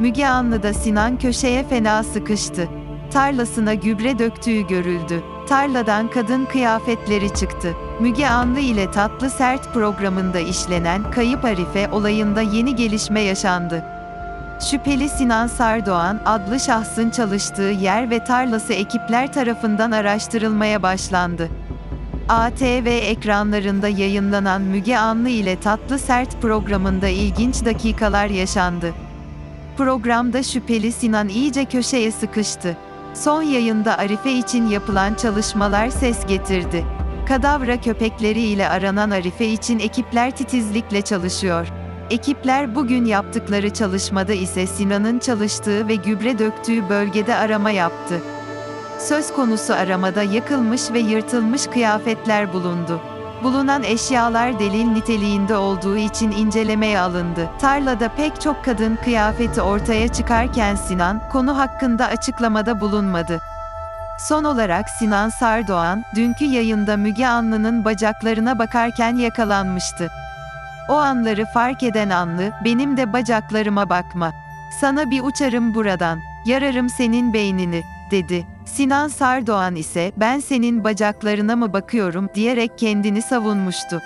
Müge Anlı'da Sinan köşeye fena sıkıştı. Tarlasına gübre döktüğü görüldü. Tarladan kadın kıyafetleri çıktı. Müge Anlı ile Tatlı Sert programında işlenen Kayıp Arife olayında yeni gelişme yaşandı. Şüpheli Sinan Sardoğan adlı şahsın çalıştığı yer ve tarlası ekipler tarafından araştırılmaya başlandı. ATV ekranlarında yayınlanan Müge Anlı ile Tatlı Sert programında ilginç dakikalar yaşandı. Programda şüpheli Sinan iyice köşeye sıkıştı. Son yayında Arife için yapılan çalışmalar ses getirdi. Kadavra köpekleri ile aranan Arife için ekipler titizlikle çalışıyor. Ekipler bugün yaptıkları çalışmada ise Sinan'ın çalıştığı ve gübre döktüğü bölgede arama yaptı. Söz konusu aramada yakılmış ve yırtılmış kıyafetler bulundu. Bulunan eşyalar delil niteliğinde olduğu için incelemeye alındı. Tarlada pek çok kadın kıyafeti ortaya çıkarken Sinan, konu hakkında açıklamada bulunmadı. Son olarak Sinan Sardoğan, dünkü yayında Müge Anlı'nın bacaklarına bakarken yakalanmıştı. O anları fark eden Anlı, benim de bacaklarıma bakma. Sana bir uçarım buradan, yararım senin beynini, dedi. Sinan Sardoğan ise, ben senin bacaklarına mı bakıyorum diyerek kendini savunmuştu.